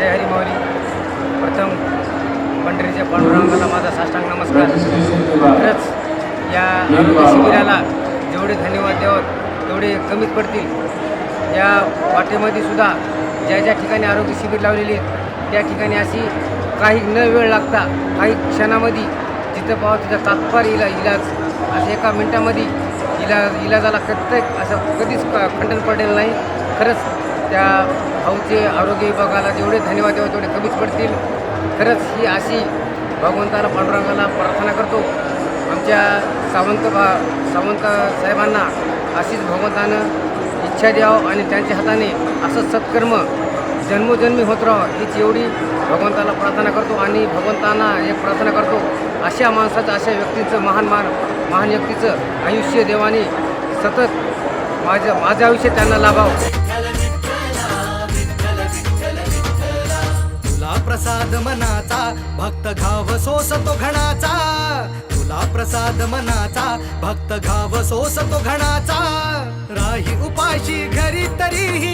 जय हरिमौली. प्रथम पंढरीच्या पांडुरंगाला माझा साष्टांग नमस्कार. खरंच या आरोग्य शिबिराला जेवढे धन्यवाद द्यावं तेवढे कमीच पडतील. या वाटेमध्ये सुद्धा ज्या ज्या ठिकाणी आरोग्य शिबिर लावलेली आहेत त्या ठिकाणी अशी काही न वेळ लागता काही क्षणामध्ये जिथं पाहावं तिथं तात्पर इला इलाज असं एका मिनटामध्ये इलाज इलाजाला प्रत्येक असं कधीच क- खंडन पडलेलं नाही. खरंच त्या भाऊचे आरोग्य विभागाला जेवढे धन्यवाद द्यावे तेवढे कमीच पडतील. खरंच ही अशी भगवंताला पांडुरंगाला प्रार्थना करतो. आमच्या सावंत भा सावंत साहेबांना अशीच भगवंतानं इच्छा द्यावं आणि त्यांच्या हाताने असं सत्कर्म जन्मोजन्मी होत राहावं हीच एवढी भगवंताला प्रार्थना करतो आणि भगवंतांना एक प्रार्थना करतो. अशा माणसाचं अशा व्यक्तीचं महान मान महान व्यक्तीचं आयुष्य देवाने सतत माझं माझं आयुष्य त्यांना लाभावं. प्रसाद मनाचा भक्त घाव सोसतो घणाचा. तुला प्रसाद मनाचा भक्त घाव सोसतो घणाचा. राही उपाशी घरी तरीही